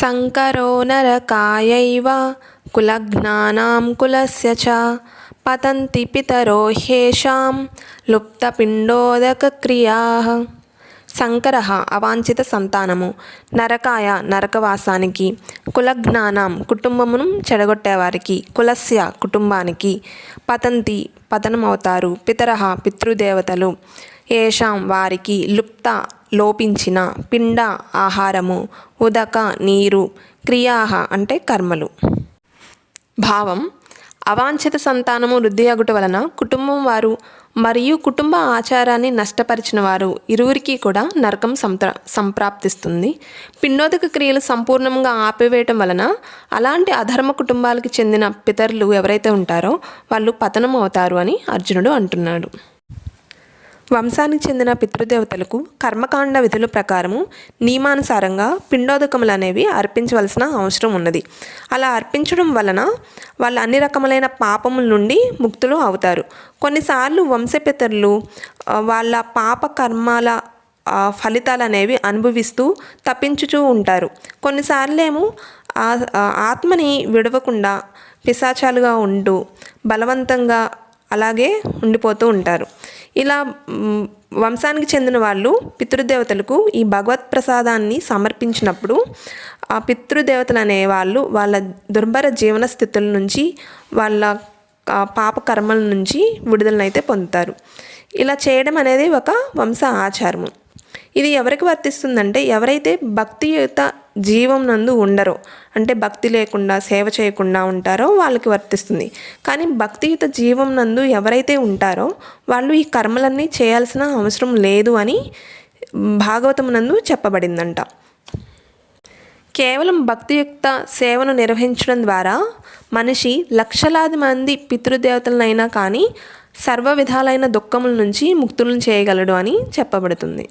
సంకరో నరకాయైవ కులఘ్నానాం కులస్య చ పతంతి పితరో హ్యేషాం లుప్తపిండోదకక్రియాః శంకర అవాంఛిత సంతానము నరకాయ నరకవాసానికి కులజ్ఞానం కుటుంబమును చెడగొట్టేవారికి కులస్య కుటుంబానికి పతంతి పతనమవుతారు పితర పితృదేవతలు ఏషాం వారికి లుప్త లోపించిన పిండ ఆహారము ఉదక నీరు క్రియాహ అంటే కర్మలు. భావం అవాంఛిత సంతానము వృద్ధి అగుట వలన కుటుంబం వారు మరియు కుటుంబ ఆచారాన్ని నష్టపరిచిన వారు ఇరువురికి కూడా నరకం సంప్ర సంప్రాప్తిస్తుంది. పిండోదక క్రియలు సంపూర్ణంగా ఆపివేయటం వలన అలాంటి అధర్మ కుటుంబాలకు చెందిన పితరులు ఎవరైతే ఉంటారో వాళ్ళు పతనం అవుతారు అని అర్జునుడు అంటున్నాడు. వంశానికి చెందిన పితృదేవతలకు కర్మకాండ విధుల ప్రకారము నియమానుసారంగా పిండోదకములు అనేవి అర్పించవలసిన అవసరం ఉన్నది. అలా అర్పించడం వలన వాళ్ళు అన్ని రకములైన పాపముల నుండి ముక్తులు అవుతారు. కొన్నిసార్లు వంశపితరులు వాళ్ళ పాప కర్మాల ఫలితాలు అనేవి అనుభవిస్తూ తప్పించుచూ ఉంటారు. కొన్నిసార్లేమో ఆత్మని విడవకుండా పిశాచాలుగా ఉంటూ బలవంతంగా అలాగే ఉండిపోతూ ఉంటారు. ఇలా వంశానికి చెందిన వాళ్ళు పితృదేవతలకు ఈ భగవత్ ప్రసాదాన్ని సమర్పించినప్పుడు ఆ పితృదేవతలు అనే వాళ్ళు వాళ్ళ దుర్భర జీవన స్థితుల నుంచి వాళ్ళ పాప కర్మల నుంచి విడుదలనైతే పొందుతారు. ఇలా చేయడం అనేది ఒక వంశ ఆచారము. ఇది ఎవరికి వర్తిస్తుందంటే ఎవరైతే భక్తియుత జీవం నందు ఉండరో. అంటే భక్తి లేకుండా సేవ చేయకుండా ఉంటారో వాళ్ళకి వర్తిస్తుంది. కానీ భక్తియుత జీవం నందు ఎవరైతే ఉంటారో వాళ్ళు ఈ కర్మలన్నీ చేయాల్సిన అవసరం లేదు అని భాగవతమునందు చెప్పబడిందంట. కేవలం భక్తియుక్త సేవను నిర్వహించడం ద్వారా మనిషి లక్షలాది మంది పితృదేవతలనైనా కానీ సర్వ విధాలైన దుఃఖముల నుంచి ముక్తులను చేయగలడు అని చెప్పబడుతుంది.